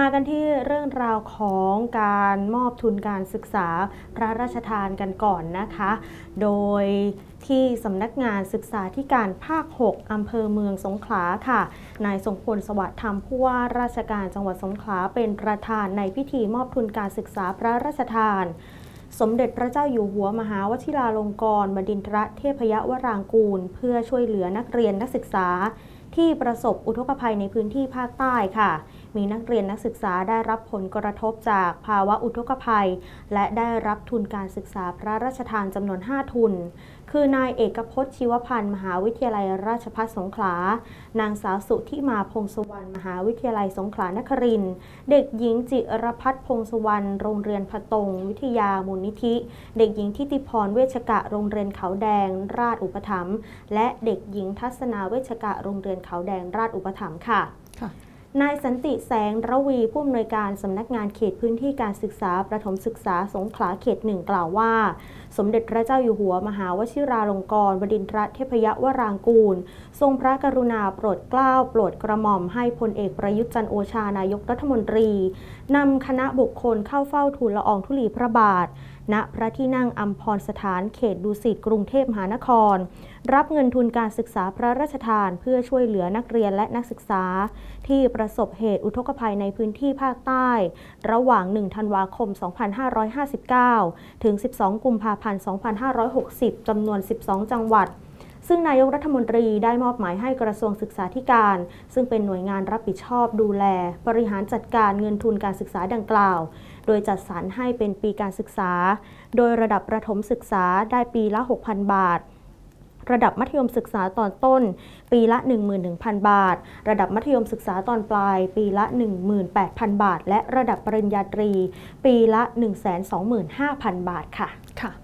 มากันที่เรื่องราวของการมอบทุนการศึกษาพระราชทานกันก่อนนะคะ โดยที่สำนักงานศึกษาธิการภาค 6 อำเภอเมืองสงขลาค่ะ นายสงพลสวัสดิ์ธรรมผู้ว่าราชการจังหวัดสงขลาเป็นประธานในพิธีมอบทุนการศึกษาพระราชทาน สมเด็จพระเจ้าอยู่หัวมหาวชิราลงกรณ์บดินทรเทพยวรางกูล เพื่อช่วยเหลือนักเรียนนักศึกษา ที่ประสบอุทกภัยในพื้นที่ภาคใต้ค่ะ มีนักเรียนนักศึกษาได้รับผลกระทบจากภาวะอุทกภัย และได้รับทุนการศึกษาพระราชทานจำนวน 5 ทุน คือนายเอกพจน์ชีวพันธ์ มหาวิทยาลัยราชภัฏสงขลา นางสาวสุทิมาพงศวรรณมหาวิทยาลัยสงขลานครินเด็กหญิงจิรพัฒน์พงศวรรณโรงเรียนพะตง วิทยามูลนิธิ เด็กหญิงทิติพรเวชกะโรงเรียนเขาแดง ราชอุปถัมภ์และเด็กหญิงทัศนาเวชกะโรงเรียนเขาแดงราชอุปถัมภ์ค่ะ นายสันติแสงระวีผู้อำนวยการสำนักงานเขตพื้นที่การศึกษาประถมศึกษาสงขลาเขตหนึ่งกล่าวว่า สมเด็จพระเจ้าอยู่หัวมหาวชิราลงกรณบดินทรเทพยวรางกูล ทรงพระกรุณาโปรดเกล้าโปรดกระหม่อมให้พลเอกประยุทธ์จันโอชานายกรัฐมนตรีนำคณะบุคคลเข้าเฝ้าทูลละอองธุลีพระบาทณพระที่นั่งอัมพรสถานเขตดุสิตกรุงเทพมหานคร รับเงินทุนการศึกษาพระราชทาน เพื่อช่วยเหลือนักเรียนและนักศึกษา ที่ประสบเหตุอุทกภัยในพื้นที่ภาคใต้ ระหว่าง 1 ธันวาคม 2559 ถึง 12 กุมภาพันธ์ 2560 จำนวน 12 จังหวัด ซึ่งนายกรัฐมนตรีได้มอบหมายให้กระทรวงศึกษาธิการ ซึ่งเป็นหน่วยงานรับผิดชอบดูแล บริหารจัดการเงินทุนการศึกษาดังกล่าว โดยจัดสรรให้เป็นปีการศึกษา โดยระดับประถมศึกษาได้ปีละ 6,000 บาทระดับมัธยมศึกษาตอนต้น ปีละ 11,000 บาท ระดับมัธยมศึกษาตอนปลาย ปีละ 18,000 บาท และระดับปริญญาตรี ปีละ 125,000 บาทค่ะค่ะ